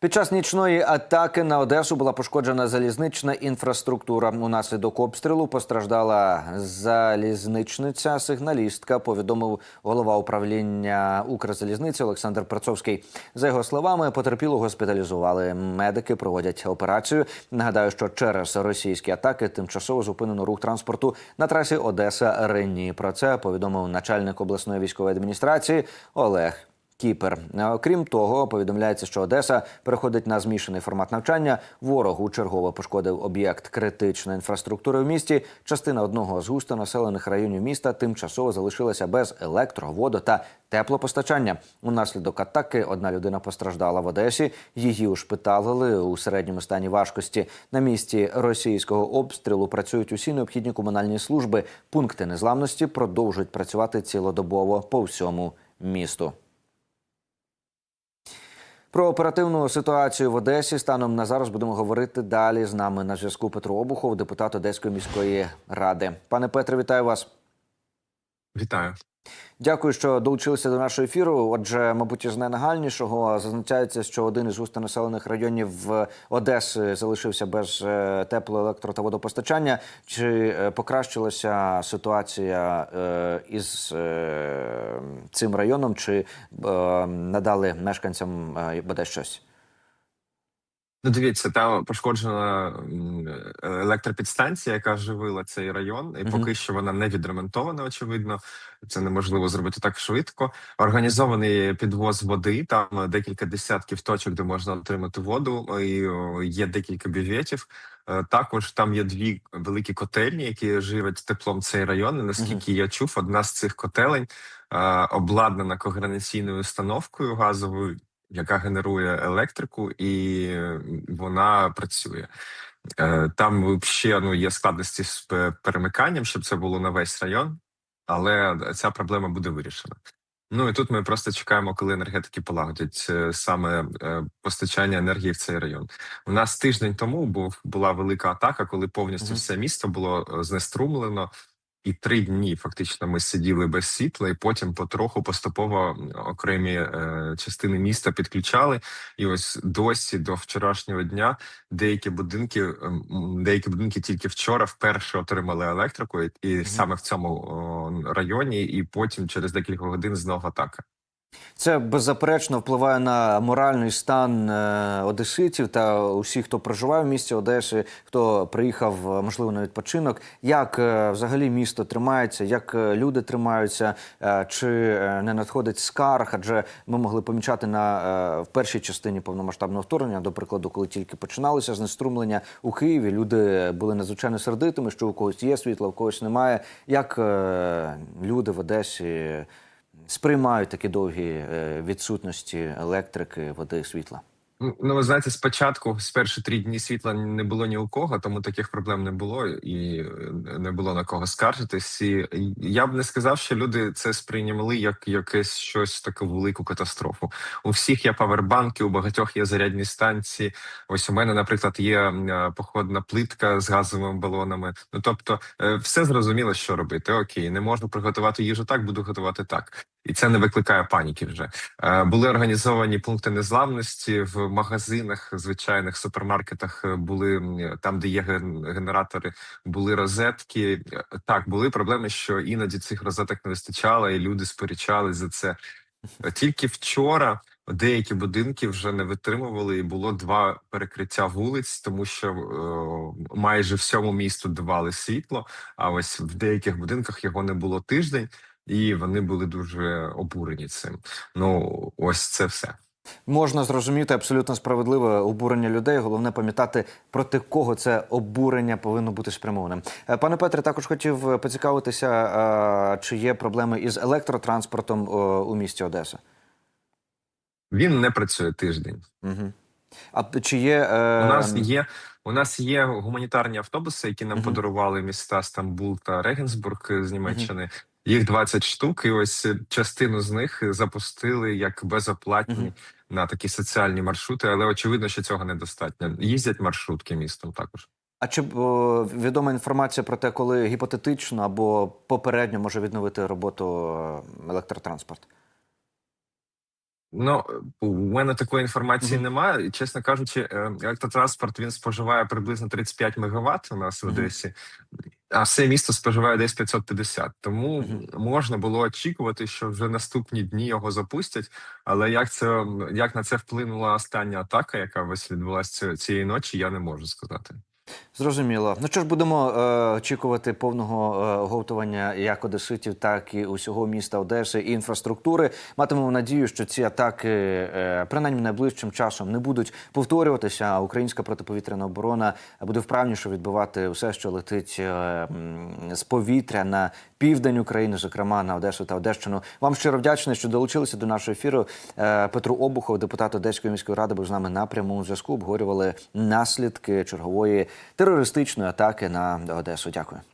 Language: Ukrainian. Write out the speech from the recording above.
Під час нічної атаки на Одесу була пошкоджена залізнична інфраструктура. Унаслідок обстрілу постраждала залізничниця. Сигналістка повідомив голова управління Укрзалізниці Олександр Перцовський. За його словами, потерпілу госпіталізували. Медики проводять операцію. Нагадаю, що через російські атаки тимчасово зупинено рух транспорту на трасі Одеса Рені. Про це повідомив начальник обласної військової адміністрації Олег. Кіпер. Окрім того, повідомляється, що Одеса переходить на змішаний формат навчання. Ворог у пошкодив об'єкт критичної інфраструктури в місті. Частина одного з густонаселених районів міста тимчасово залишилася без електро, воду та теплопостачання. Унаслідок атаки одна людина постраждала в Одесі. Її ушпиталили у середньому стані важкості. На місці російського обстрілу працюють усі необхідні комунальні служби. Пункти незламності продовжують працювати цілодобово по всьому місту. Про оперативну ситуацію в Одесі станом на зараз будемо говорити далі. З нами на зв'язку Петро Обухов, депутат Одеської міської ради. Пане Петре, вітаю вас. Вітаю. Дякую, що долучилися до нашого ефіру. Отже, мабуть, із найнагальнішого зазначається, що один із густонаселених районів Одеси залишився без е, тепло, електро та водопостачання. Чи е, покращилася ситуація е, із цим районом? Чи надали мешканцям е, бодай щось? Ну, дивіться, там пошкоджена м, електропідстанція, яка живила цей район, і Мгм. поки що вона не відремонтована. Очевидно, це неможливо зробити так швидко. Організований підвоз води. Там декілька десятків точок, де можна отримати воду. І о, є декілька бюветів. Е, Також там є дві великі котельні, які живуть теплом цей район. І наскільки я чув, одна з цих котелень е, обладнана когенераційною установкою газовою, яка генерує електрику, і вона працює. Е, Там ще ну є складності з перемиканням, щоб це було на весь район, але ця проблема буде вирішена. Ну і тут ми просто чекаємо, коли енергетики полагодять е, саме е, постачання енергії в цей район. У нас тиждень тому був була велика атака, коли повністю Мгм. все місто було знеструмлено. І три дні фактично ми сиділи без світла, і потім потроху поступово окремі е, частини міста підключали. І ось досі до вчорашнього дня деякі будинки, е, деякі будинки тільки вчора вперше отримали електрику, і, і саме в цьому о, районі, і потім через декілька годин знову атака. Це беззаперечно впливає на моральний стан е, одеситів та усіх, хто проживає в місті Одеси, хто приїхав, е, можливо, на відпочинок. Як е, взагалі місто тримається, як люди тримаються, чи не надходить скарг? Адже ми могли помічати на в першій частині повномасштабного вторгнення, до прикладу, коли тільки починалося знеструмлення у Києві. Люди були надзвичайно сердитими, що у когось є світло, у когось немає. Як люди в Одесі сприймають такі довгі е, відсутності електрики, води, світла. Ну, Ну, ви знаєте, спочатку з перші три дні світла не було ні у кого, тому таких проблем не було і е, не було на кого скаржитись. І я б не сказав, що люди це сприйняли як якесь щось таку велику катастрофу. У всіх є павербанки, у багатьох є зарядні станції. Ось у мене, наприклад, є е, походна плитка з газовими балонами. Ну тобто, все зрозуміло, що робити. Окей, не можу приготувати їжу так, буду готувати так. І це не викликає паніки вже. Е, Були організовані пункти незламності в магазинах, звичайних супермаркетах. е, Були там, де є ген- генератори, були розетки. Е, Так, були проблеми, що іноді цих розеток не вистачало, і люди сперечались за це. Тільки вчора деякі будинки вже не витримували, і було два перекриття вулиць, тому що е, майже всьому місту давали світло. А ось в деяких будинках його не було тиждень, і вони були дуже обурені цим. Ну ось це все. Можна зрозуміти абсолютно справедливе обурення людей. Головне пам'ятати проти кого це обурення повинно бути спрямованим. Е, Пане Петре, також хотів поцікавитися, е, чи є проблеми із електротранспортом е, у місті Одеса. Він не працює тиждень. Угу. А чи є е, У нас є у нас є гуманітарні автобуси, які нам Мгм. подарували міста Стамбул та Регенсбург з Німеччини. Їх 20 штук, і ось е, частину з них запустили як безоплатні Мгм. на такі соціальні маршрути, але очевидно, що цього недостатньо. Їздять маршрутки містом також. А чи о, відома інформація про те, коли гіпотетично або попередньо може відновити роботу е, електротранспорт? Ну, у мене такої інформації Мгм. немає. Чесно кажучи, е, електротранспорт він споживає приблизно 35 МВт у нас в. Одесі, а все місто споживає десь 550. Тому можна було очікувати, що вже наступні дні його запустять. Але як це як на це вплинула остання атака, яка ось відбулася цієї ночі, я не можу сказати. Зрозуміло. Ну що ж, будемо е, очікувати повного е, оговтування як одеситів, так і усього міста Одеси і інфраструктури. Матимемо надію, що ці атаки, е, принаймні найближчим часом, не будуть повторюватися. А українська протиповітряна оборона буде вправніше відбивати все, що летить е, з повітря на південь України, зокрема на Одесу та Одещину. Вам щиро вдячний, що долучилися до нашого ефіру. Е, Петру Обухов, депутат Одеської міської ради, був з нами на прямому зв'язку. Обговорювали наслідки чергової терористичної атаки на Одесу. Дякую.